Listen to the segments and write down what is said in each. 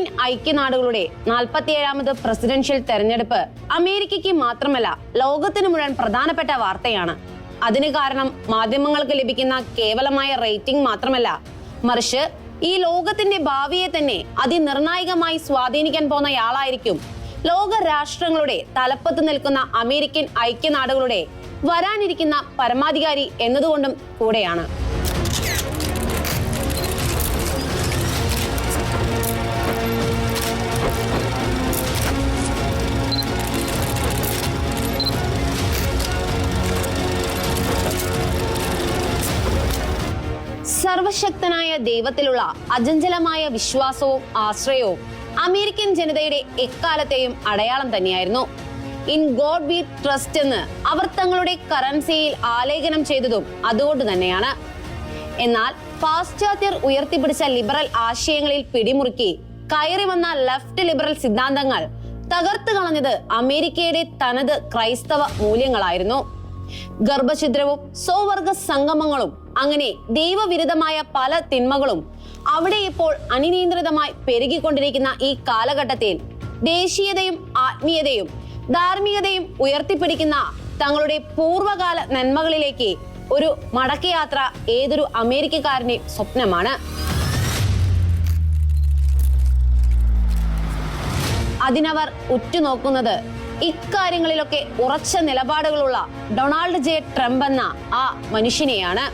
American ഐക്യനാടുകളുടെ നാൽപ്പത്തിയേഴാമത് presidential തെരഞ്ഞെടുപ്പ് അമേരിക്കയ്ക്ക് മാത്രമല്ല ലോകത്തിന് മുഴുവൻ പ്രധാനപ്പെട്ട വാർത്തയാണ്. അതിന് കാരണം മാധ്യമങ്ങൾക്ക് ലഭിക്കുന്ന കേവലമായ റേറ്റിംഗ് മാത്രമല്ല. മറിച്ച് ഈ ലോകത്തിന്റെ ഭാവിയെ തന്നെ അതിനിർണായകമായി സ്വാധീനിക്കാൻ പോകുന്നയാളായിരിക്കും ലോക രാഷ്ട്രങ്ങളുടെ തലപ്പത്ത് നിൽക്കുന്ന അമേരിക്കൻ ഐക്യനാടുകളുടെ വരാനിരിക്കുന്ന പരമാധികാരി എന്നതുകൊണ്ടും കൂടെയാണ്. സർവശക്തനായ ദൈവത്തിലുള്ള അജഞ്ചലമായ വിശ്വാസവും ആശ്രയവും അമേരിക്കൻ ജനതയുടെ എക്കാലത്തെയും അടയാളം തന്നെയായിരുന്നു. ഇൻ ഗോഡ് വി ട്രസ്റ്റ് എന്ന് അവർ തങ്ങളുടെ കറൻസിയിൽ ആലേഖനം ചെയ്തതും അതുകൊണ്ട് തന്നെയാണ്. എന്നാൽ പാശ്ചാത്യർ ഉയർത്തിപ്പിടിച്ച ലിബറൽ ആശയങ്ങളിൽ പിടിമുറുക്കി കയറി വന്ന ലെഫ്റ്റ് ലിബറൽ സിദ്ധാന്തങ്ങൾ തകർത്തു കളഞ്ഞത് അമേരിക്കയുടെ തനത് ക്രൈസ്തവ മൂല്യങ്ങളായിരുന്നു. ഗർഭഛിദ്രവും സ്വവർഗ സംഗമങ്ങളും അങ്ങനെ ദൈവവിരുദ്ധമായ പല തിന്മകളും അവിടെ ഇപ്പോൾ അനിയന്ത്രിതമായി പെരുകിക്കൊണ്ടിരിക്കുന്ന ഈ കാലഘട്ടത്തിൽ ദേശീയതയും ആത്മീയതയും ധാർമ്മികതയും ഉയർത്തിപ്പിടിക്കുന്ന തങ്ങളുടെ പൂർവകാല നന്മകളിലേക്ക് ഒരു മടക്കയാത്ര ഏതൊരു അമേരിക്കക്കാരന്റെ സ്വപ്നമാണ്. അതിനവർ ഉറ്റുനോക്കുന്നത് ഇക്കാര്യങ്ങളിലൊക്കെ ഉറച്ച നിലപാടുകളുള്ള ഡൊണാൾഡ് ജെ ട്രംപ് എന്ന ആ മനുഷ്യനെയാണ്.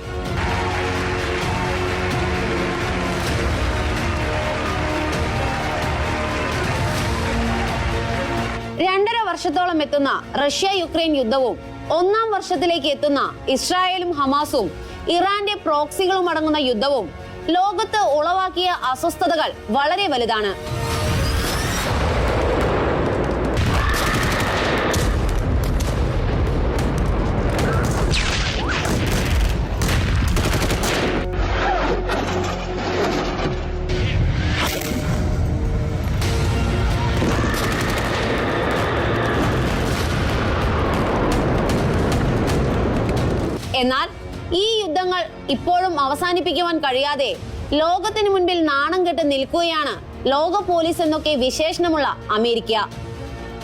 രണ്ടര വർഷത്തോളം എത്തുന്ന റഷ്യ യുക്രൈൻ യുദ്ധവും ഒന്നാം വർഷത്തിലേക്ക് എത്തുന്ന ഇസ്രായേലും ഹമാസും ഇറാന്റെ പ്രോക്സികളും അടങ്ങുന്ന യുദ്ധവും ലോകത്ത് ഉളവാക്കിയ അസ്വസ്ഥതകൾ വളരെ വലുതാണ്. അവസാനിപ്പിക്കുവാൻ കഴിയാതെ ലോകത്തിന് മുൻപിൽ നാണം കെട്ട് നിൽക്കുകയാണ് ലോക പോലീസ് എന്നൊക്കെ വിശേഷണമുള്ള അമേരിക്ക.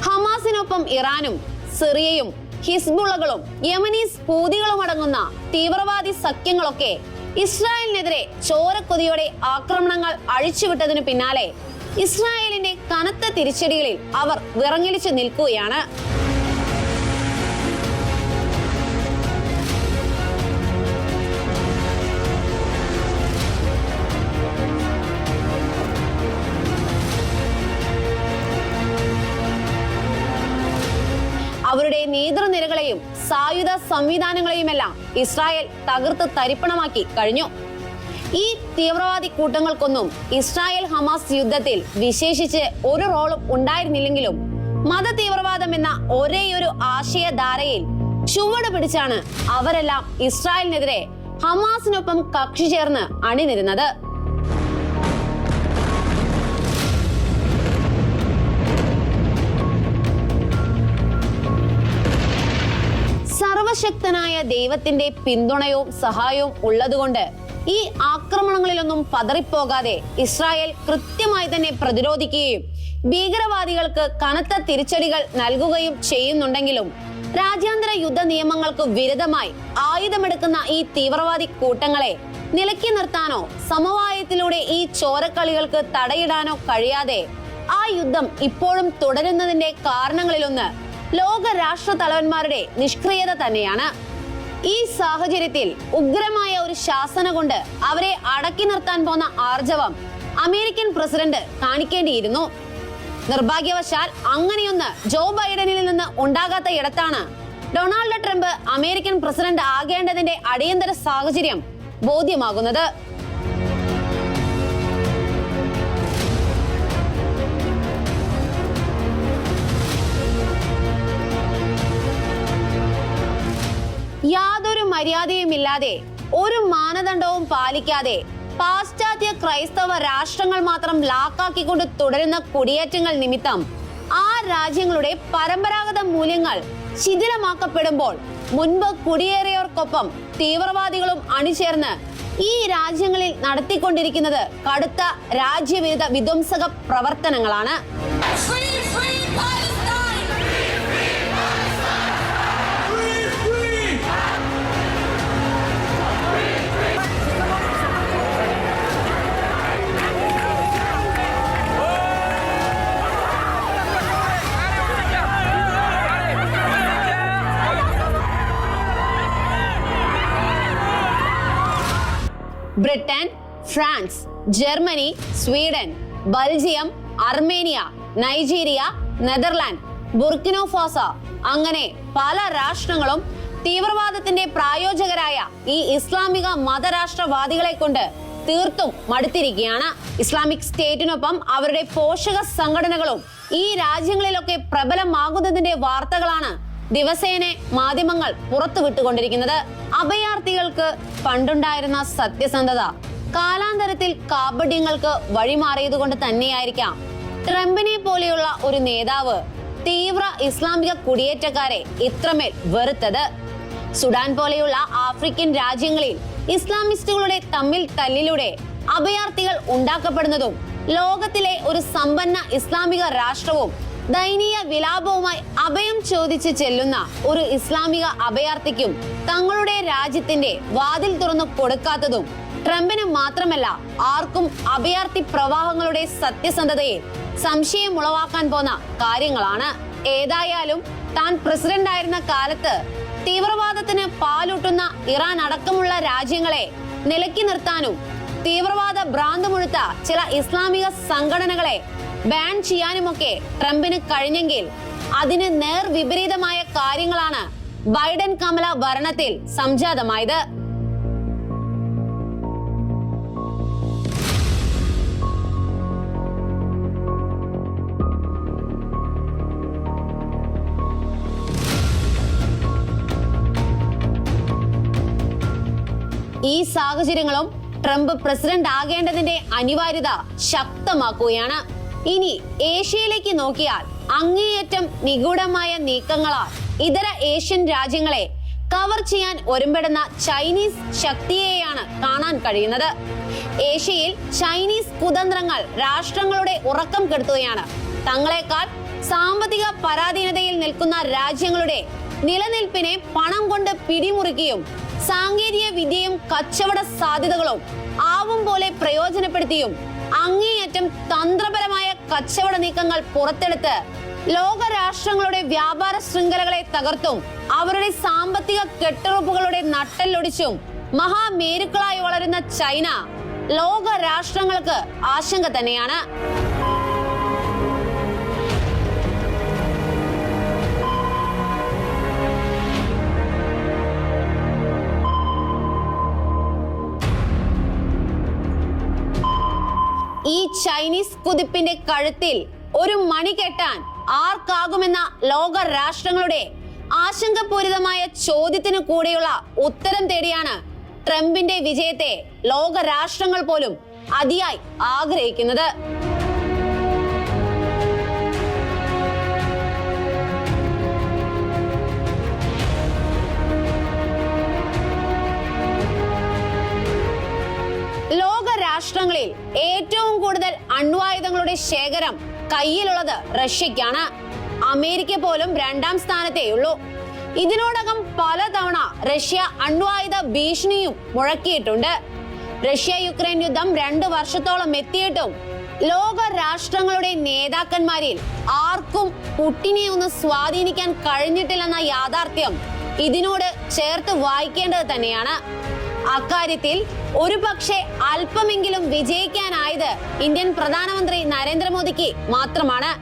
ഹമാസിനൊപ്പം ഇറാനും സിറിയയും ഹിസ്ബുള്ളകളും യമനീസ് പൂതികളും അടങ്ങുന്ന തീവ്രവാദി സഖ്യങ്ങളൊക്കെ ഇസ്രായേലിനെതിരെ ചോരക്കൊതിയോടെ ആക്രമണങ്ങൾ അഴിച്ചുവിട്ടതിനു പിന്നാലെ ഇസ്രായേലിന്റെ കനത്ത തിരിച്ചടികളിൽ അവർ വിറങ്ങലിച്ചു നിൽക്കുകയാണ്. സായുധ സംവിധാനങ്ങളെയുമെല്ലാം ഇസ്രായേൽ തകർത്ത് തരിപ്പണമാക്കി കഴിഞ്ഞു. ഈ തീവ്രവാദി കൂട്ടങ്ങൾക്കൊന്നും ഇസ്രായേൽ ഹമാസ് യുദ്ധത്തിൽ വിശേഷിച്ച് ഒരു റോളും ഉണ്ടായിരുന്നില്ലെങ്കിലും മത തീവ്രവാദം എന്ന ഒരേയൊരു ആശയധാരയിൽ ചുവട് പിടിച്ചാണ് അവരെല്ലാം ഇസ്രായേലിനെതിരെ ഹമാസിനൊപ്പം കക്ഷി ചേർന്ന് അണിനിരുന്നത്. സർവശക്തനായ ദൈവത്തിന്റെ പിന്തുണയും സഹായവും ഉള്ളതുകൊണ്ട് ഈ ആക്രമണങ്ങളിലൊന്നും പതറിപ്പോകാതെ ഇസ്രായേൽ കൃത്യമായി തന്നെ പ്രതിരോധിക്കുകയും ഭീകരവാദികൾക്ക് കനത്ത തിരിച്ചടികൾ നൽകുകയും ചെയ്യുന്നുണ്ടെങ്കിലും രാജ്യാന്തര യുദ്ധ നിയമങ്ങൾക്ക് വിരുദ്ധമായി ആയുധമെടുക്കുന്ന ഈ തീവ്രവാദി കൂട്ടങ്ങളെ നിലക്കി നിർത്താനോ സമവായത്തിലൂടെ ഈ ചോരക്കളികൾക്ക് തടയിടാനോ കഴിയാതെ ആ യുദ്ധം ഇപ്പോഴും തുടരുന്നതിന്റെ കാരണങ്ങളിലൊന്ന് ലോക രാഷ്ട്ര തലവന്മാരുടെ നിഷ്ക്രിയത തന്നെയാണ്. ഈ സാഹചര്യത്തിൽ ഉഗ്രമായ ഒരു ശാസന കൊണ്ട് അവരെ അടക്കി നിർത്താൻ പോന്ന ആർജവം അമേരിക്കൻ പ്രസിഡന്റ് കാണിക്കേണ്ടിയിരുന്നു. നിർഭാഗ്യവശാൽ അങ്ങനെയൊന്ന് ജോ ബൈഡനിൽ നിന്ന് ഉണ്ടാകാത്ത ഇടത്താണ് ഡൊണാൾഡ് ട്രംപ് അമേരിക്കൻ പ്രസിഡന്റ് ആകേണ്ടതിന്റെ അടിയന്തര സാഹചര്യം ബോധ്യമാകുന്നത്. യാതൊരു മര്യാദയുമില്ലാതെ ഒരു മാനദണ്ഡവും പാലിക്കാതെ പാശ്ചാത്യ ക്രൈസ്തവ രാഷ്ട്രങ്ങൾ മാത്രം ലാക്കാക്കിക്കൊണ്ട് തുടരുന്ന കുടിയേറ്റങ്ങൾ നിമിത്തം ആ രാജ്യങ്ങളുടെ പരമ്പരാഗത മൂല്യങ്ങൾ ശിഥിലമാക്കപ്പെടുമ്പോൾ മുൻപ് കുടിയേറിയവർക്കൊപ്പം തീവ്രവാദികളും അണിചേർന്ന് ഈ രാജ്യങ്ങളിൽ നടത്തിക്കൊണ്ടിരിക്കുന്നത് കടുത്ത രാജ്യവിരുദ്ധ വിധ്വംസക പ്രവർത്തനങ്ങളാണ്. Britain France Germany Sweden Belgium Armenia Nigeria Netherland Burkina Faso അങ്ങനെ പല രാഷ്ട്രങ്ങളും തീവ്രവാദത്തിന്റെ പ്രായോജകരായ ഈ ഇസ്ലാമിക മതരാഷ്ട്രവാദികളെ കൊണ്ട് തീർത്തും മടുത്തിരിക്കുകയാണ്. ഇസ്ലാമിക് സ്റ്റേറ്റിനൊപ്പം അവരുടെ പോഷക സംഘടനകളും ഈ രാജ്യങ്ങളിലൊക്കെ പ്രബലമാകുന്നതിന്റെ വാർത്തകളാണ് ദിവസേന മാധ്യമങ്ങൾ പുറത്തുവിട്ടുകൊണ്ടിരിക്കുന്നത് അഭയാർത്ഥികൾക്ക് പണ്ടുണ്ടായിരുന്ന സത്യസന്ധത. കാലാന്തരത്തിൽ കാപട്യങ്ങൾക്ക് വഴിമാറിയതുകൊണ്ട് തന്നെയായിരിക്കാം. ട്രംപിനെ പോലെയുള്ള ഒരു നേതാവ് തീവ്ര ഇസ്ലാമിക കുടിയേറ്റക്കാരെ ഇത്രമേൽ വെറുത്തത്. സുഡാൻ പോലെയുള്ള ആഫ്രിക്കൻ രാജ്യങ്ങളിൽ ഇസ്ലാമിസ്റ്റുകളുടെ തമ്മിൽ തല്ലിലൂടെ അഭയാർത്ഥികൾ ഉണ്ടാക്കപ്പെടുന്നതും ലോകത്തിലെ ഒരു സമ്പന്ന ഇസ്ലാമിക രാഷ്ട്രവും ദയനീയ വിലാപവുമായി അഭയം ചോദിച്ച് ചെല്ലുന്ന ഒരു ഇസ്ലാമിക അഭയാർത്ഥിക്കും തങ്ങളുടെ രാജ്യത്തിന്റെ വാതിൽ തുറന്നു കൊടുക്കാത്തതും ട്രംപിന് മാത്രമല്ല ആർക്കും അഭയാർത്ഥി പ്രവാഹങ്ങളുടെ സത്യസന്ധതയെ സംശയം ഉളവാക്കാൻ പോന്ന കാര്യങ്ങളാണ്. ഏതായാലും താൻ പ്രസിഡന്റ് ആയിരുന്ന കാലത്ത് തീവ്രവാദത്തിന് പാലൂട്ടുന്ന ഇറാൻ അടക്കമുള്ള രാജ്യങ്ങളെ നിലക്കി നിർത്താനും തീവ്രവാദ ഭ്രാന്ത് മുഴുത്ത ചില ഇസ്ലാമിക സംഘടനകളെ ബാൻ ചെയ്യാനുമൊക്കെ ട്രംപിന് കഴിഞ്ഞെങ്കിൽ അതിന് നേർ വിപരീതമായ കാര്യങ്ങളാണ് ബൈഡൻ കമല ഭരണത്തിൽ സംജാതമായത്. ഈ സാഹചര്യങ്ങളും ട്രംപ് പ്രസിഡന്റ് ആകേണ്ടതിന്റെ അനിവാര്യത ശക്തമാക്കുകയാണ്. ഇനി ഏഷ്യയിലേക്ക് നോക്കിയാൽ അങ്ങേയറ്റം നിഗൂഢമായ നീക്കങ്ങളാൽ ഇതര ഏഷ്യൻ രാജ്യങ്ങളെ കവർ ചെയ്യാൻ ഒരുമ്പെടുന്ന ചൈനീസ് ശക്തിയെയാണ് കാണാൻ കഴിയുന്നത്. ഏഷ്യയിൽ ചൈനീസ് കുതന്ത്രങ്ങൾ രാഷ്ട്രങ്ങളുടെ ഉറക്കം കെടുത്തുകയാണ്. തങ്ങളെക്കാൾ സാമ്പത്തിക പരാധീനതയിൽ നിൽക്കുന്ന രാജ്യങ്ങളുടെ നിലനിൽപ്പിനെ പണം കൊണ്ട് പിടിമുറുക്കിയും സാങ്കേതിക വിദ്യയും കച്ചവട സാധ്യതകളും ആവും പോലെ പ്രയോജനപ്പെടുത്തിയും അങ്ങേയറ്റം തന്ത്രപരമായ കച്ചവട നീക്കങ്ങൾ പുറത്തെടുത്ത് ലോകരാഷ്ട്രങ്ങളുടെ വ്യാപാര ശൃംഖലകളെ തകർത്തും അവരുടെ സാമ്പത്തിക കെട്ടുറപ്പുകളുടെ നട്ടെല്ലൊടിച്ചും മഹാമേരുക്കളായി വളരുന്ന ചൈന ലോക രാഷ്ട്രങ്ങൾക്ക് ആശങ്ക തന്നെയാണ്. ഈ ചൈനീസ് കുതിപ്പിന്റെ കഴുത്തിൽ ഒരു മണി കെട്ടാൻ ആർക്കാകുമെന്ന ലോക രാഷ്ട്രങ്ങളുടെ ആശങ്കപൂരിതമായ ചോദ്യത്തിന് കൂടെയുള്ള ഉത്തരം തേടിയാണ് ട്രംപിന്റെ വിജയത്തെ ലോക രാഷ്ട്രങ്ങൾ പോലും അതിയായി ആഗ്രഹിക്കുന്നത്. രാഷ്ട്രങ്ങളിൽ ഏറ്റവും കൂടുതൽ അണ്വായുധങ്ങളുടെ ശേഖരം കയ്യിലുള്ളത് റഷ്യക്കാണ് അമേരിക്ക പോലും രണ്ടാം സ്ഥാനത്തേയുള്ളൂ. ഇതിനോടകം പലതവണ റഷ്യ അണ്വായുധ ഭീഷണിയും മുഴക്കിയിട്ടുണ്ട്. റഷ്യ യുക്രൈൻ യുദ്ധം രണ്ടു വർഷത്തോളം എത്തിയിട്ടും ലോക രാഷ്ട്രങ്ങളുടെ നേതാക്കന്മാരിൽ ആർക്കും പുട്ടിനെ ഒന്ന് സ്വാധീനിക്കാൻ കഴിഞ്ഞിട്ടില്ലെന്ന യാഥാർത്ഥ്യം ഇതിനോട് ചേർത്ത് വായിക്കേണ്ടത് തന്നെയാണ്. അക്കാര്യത്തിൽ ഒരു പക്ഷേ അല്പമെങ്കിലും വിജയിക്കാനായത് ഇന്ത്യൻ പ്രധാനമന്ത്രി നരേന്ദ്രമോദിക്ക് മാത്രമാണ്.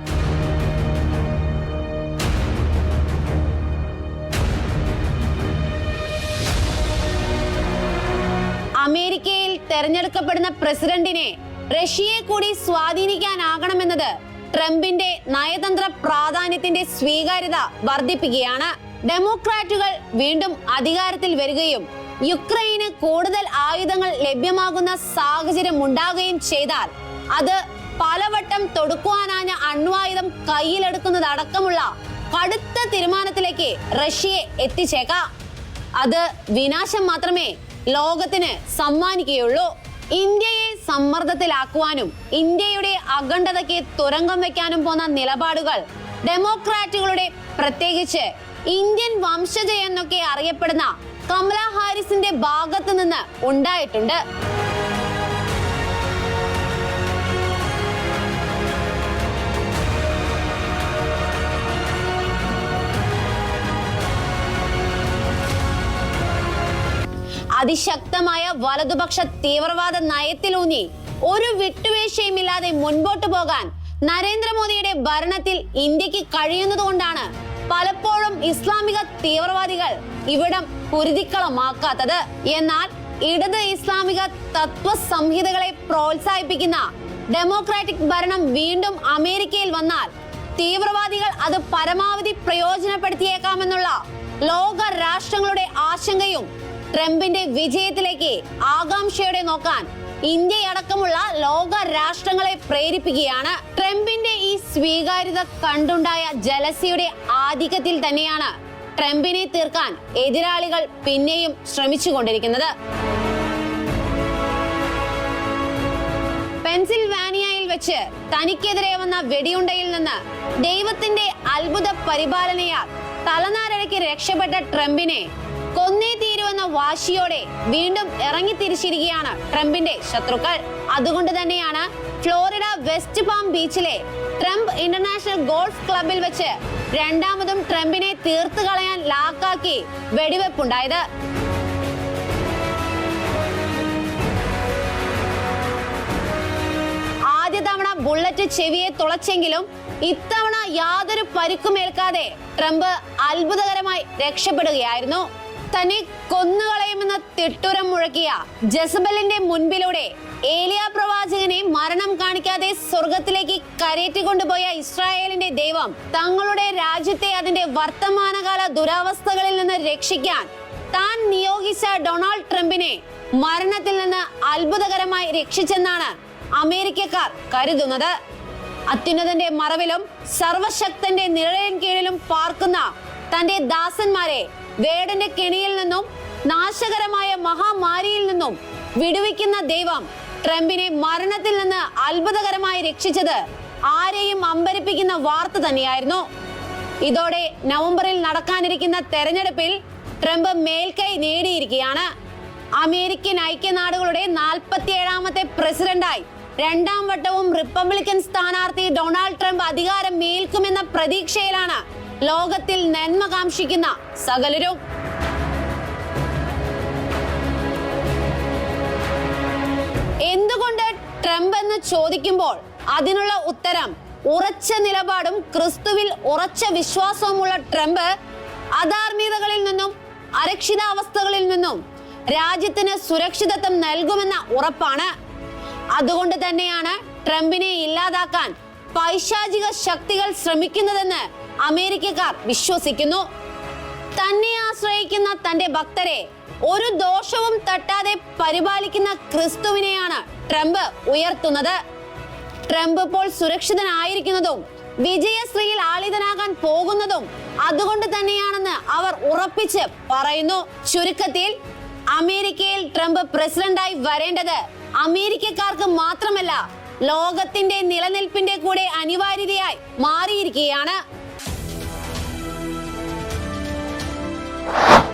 അമേരിക്കയിൽ തെരഞ്ഞെടുക്കപ്പെടുന്ന പ്രസിഡന്റിനെ റഷ്യയെ കൂടി സ്വാധീനിക്കാനാകണമെന്നത് ട്രംപിന്റെ നയതന്ത്ര പ്രാധാന്യത്തിന്റെ സ്വീകാര്യത വർദ്ധിപ്പിക്കുകയാണ്. ഡെമോക്രാറ്റുകൾ വീണ്ടും അധികാരത്തിൽ വരികയും യുക്രൈന് കൂടുതൽ ആയുധങ്ങൾ ലഭ്യമാകുന്ന സാഹചര്യം ഉണ്ടാകുകയും ചെയ്താൽ അത് പലവട്ടം തൊടുക്കുവാനാഞ്ഞ അണ്വായുധം കയ്യിലെടുക്കുന്നതടക്കമുള്ള കടുത്ത തീരുമാനത്തിലേക്ക് റഷ്യയെ എത്തിച്ചേക്കാം. അത് വിനാശം മാത്രമേ ലോകത്തിന് സമ്മാനിക്കുകയുള്ളൂ. ഇന്ത്യയെ സമ്മർദ്ദത്തിലാക്കുവാനും ഇന്ത്യയുടെ അഖണ്ഡതയ്ക്ക് തുരങ്കം വയ്ക്കാനും പോന്ന നിലപാടുകൾ ഡെമോക്രാറ്റുകളുടെ പ്രത്യേകിച്ച് ഇന്ത്യൻ വംശജ എന്നൊക്കെ അറിയപ്പെടുന്ന കമല ഹാരിസിന്റെ ഭാഗത്ത് നിന്ന് ഉണ്ടായിട്ടുണ്ട്. അതിശക്തമായ വലതുപക്ഷ തീവ്രവാദ നയത്തിലൂന്നി ഒരു വിട്ടുവീഴ്ചയുമില്ലാതെ മുൻപോട്ട് പോകാൻ നരേന്ദ്രമോദിയുടെ ഭരണത്തിൽ ഇന്ത്യയ്ക്ക് കഴിയുന്നതുകൊണ്ടാണ് പലപ്പോഴും ഇസ്ലാമിക തീവ്രവാദികൾ ഇവിടം കുരുതിക്കളമാക്കാത്തത് എന്നാൽ ഇടത് ഇസ്ലാമിക തത്വ സംഹിതകളെ പ്രോത്സാഹിപ്പിക്കുന്ന ഡെമോക്രാറ്റിക് ഭരണം വീണ്ടും അമേരിക്കയിൽ വന്നാൽ തീവ്രവാദികൾ അത് പരമാവധി പ്രയോജനപ്പെടുത്തിയേക്കാമെന്നുള്ള ലോക രാഷ്ട്രങ്ങളുടെ ആശങ്കയും ട്രംപിന്റെ വിജയത്തിലേക്ക് ആകാംക്ഷയോടെ നോക്കാൻ ഇന്ത്യയടക്കമുള്ള ലോക രാഷ്ട്രങ്ങളെ പ്രേരിപ്പിക്കുകയാണ്. ട്രംപിന്റെ ഈ സ്വീകാര്യത കണ്ടുണ്ടായ ജലസിയുടെ ആധിക്യത്തിൽ തന്നെയാണ് ട്രംപിനെ തീർക്കാൻ എതിരാളികൾ പിന്നെയും ശ്രമിച്ചുകൊണ്ടിരിക്കുന്നത്. പെൻസിൽവാനിയയിൽ വെച്ച് തനിക്കെതിരെ വന്ന വെടിയുണ്ടയിൽ നിന്ന് ദൈവത്തിന്റെ അത്ഭുത പരിപാലനയാൽ തലനാരഴയ്ക്ക് രക്ഷപ്പെട്ട ട്രംപിനെ കൊന്നേ തീരുവെന്ന വാശിയോടെ വീണ്ടും ഇറങ്ങി ഇറങ്ങിത്തിരിച്ചിരിക്കുകയാണ് ട്രംപിന്റെ ശത്രുക്കൾ. അതുകൊണ്ട് തന്നെയാണ് ഫ്ലോറിഡ വെസ്റ്റ് പാം ബീച്ചിലെ ട്രംപ് ഇന്റർനാഷണൽ ഗോൾഫ് ക്ലബിൽ വെച്ച് രണ്ടാമതും ട്രംപിനെ തീർത്തു കളയാൻ ലാക്കാക്കി വെടിവെപ്പുണ്ടായത്. ആദ്യ തവണ ബുള്ളറ്റ് ചെവിയെ തുളച്ചെങ്കിലും ഇത്തവണ യാതൊരു പരിക്കുമേൽക്കാതെ ട്രംപ് അത്ഭുതകരമായി രക്ഷപ്പെടുകയായിരുന്നു. തന്നെ കൊന്നുകളയുമെന്ന തിട്ടുരം മുഴക്കിയ ജസബലിന്റെ മുൻപിലൂടെ ഏലിയ പ്രവാചകനെ മരണം കാണിക്കാതെ സ്വർഗത്തിലേക്ക് കരേറ്റി കൊണ്ടുപോയ ഇസ്രായേലിന്റെ ദൈവം തങ്ങളുടെ രാജ്യത്തെ അതിന്റെ വർത്തമാനകാല ദുരാവസ്ഥകളിൽ നിന്ന് രക്ഷിക്കാൻ താൻ നിയോഗിച്ച ഡൊണാൾഡ് ട്രംപിനെ മരണത്തിൽ നിന്ന് അത്ഭുതകരമായി രക്ഷിച്ചെന്നാണ് അമേരിക്കക്കാർ കരുതുന്നത്. അത്യുന്നതന്റെ മറവിലും സർവശക്തന്റെ നിഴലിൻ കീഴിലും പാർക്കുന്ന തന്റെ ദാസന്മാരെ വേടന്റെ കെണിയിൽ നിന്നും നാശകരമായ മഹാമാരിയിൽ നിന്നും വിടുവിക്കുന്ന ദൈവം ട്രംപിനെ മരണത്തിൽ നിന്ന് അത്ഭുതകരമായി രക്ഷിച്ചത് ആരെയും അമ്പരിപ്പിക്കുന്ന വാർത്ത തന്നെയായിരുന്നു. ഇതോടെ നവംബറിൽ നടക്കാനിരിക്കുന്ന തെരഞ്ഞെടുപ്പിൽ ട്രംപ് മേൽക്കൈ നേടിയിരിക്കുകയാണ്. അമേരിക്കൻ ഐക്യനാടുകളുടെ നാൽപ്പത്തിയേഴാമത്തെ പ്രസിഡന്റായി രണ്ടാം വട്ടവും റിപ്പബ്ലിക്കൻ സ്ഥാനാർത്ഥി ഡൊണാൾഡ് ട്രംപ് അധികാരം മേൽക്കുമെന്ന പ്രതീക്ഷയിലാണ് ലോകത്തിൽ നന്മ കാംക്ഷിക്കുന്ന സകലരും. എന്തുകൊണ്ട് ട്രംപ് എന്ന് ചോദിക്കുമ്പോൾ അതിനുള്ള ഉത്തരം ഉറച്ച നിലപാടും ക്രിസ്തുവിൽ ഉറച്ച വിശ്വാസവുമുള്ള ട്രംപ് അധാർമികതകളിൽ നിന്നും അരക്ഷിതാവസ്ഥകളിൽ നിന്നും രാജ്യത്തിന് സുരക്ഷിതത്വം നൽകുമെന്ന ഉറപ്പാണ്. അതുകൊണ്ട് തന്നെയാണ് ട്രംപിനെ ഇല്ലാതാക്കാൻ പൈശാചിക ശക്തികൾ ശ്രമിക്കുന്നതെന്ന് അമേരിക്കക്കാർ വിശ്വസിക്കുന്നു. തന്നെ ആശ്രയിക്കുന്ന തന്റെ ഭക്തരെ ഒരു ദോഷവും തട്ടാതെ പരിപാലിക്കുന്ന ക്രിസ്തുവിനെയാണ് ട്രംപ് ഉയർത്തുന്നത്. ട്രംപ് ഇപ്പോൾ സുരക്ഷിതനായിരിക്കുന്നതും വിജയശ്രീയിൽ ആളിതനാകാൻ പോകുന്നതും അതുകൊണ്ട് തന്നെയാണെന്ന് അവർ ഉറപ്പിച്ച് പറയുന്നു. ചുരുക്കത്തിൽ അമേരിക്കയിൽ ട്രംപ് പ്രസിഡന്റായി വരേണ്ടത് അമേരിക്കക്കാർക്ക് മാത്രമല്ല ലോകത്തിന്റെ നിലനിൽപ്പിന്റെ കൂടെ അനിവാര്യതയായി മാറിയിരിക്കുകയാണ്. Thank you.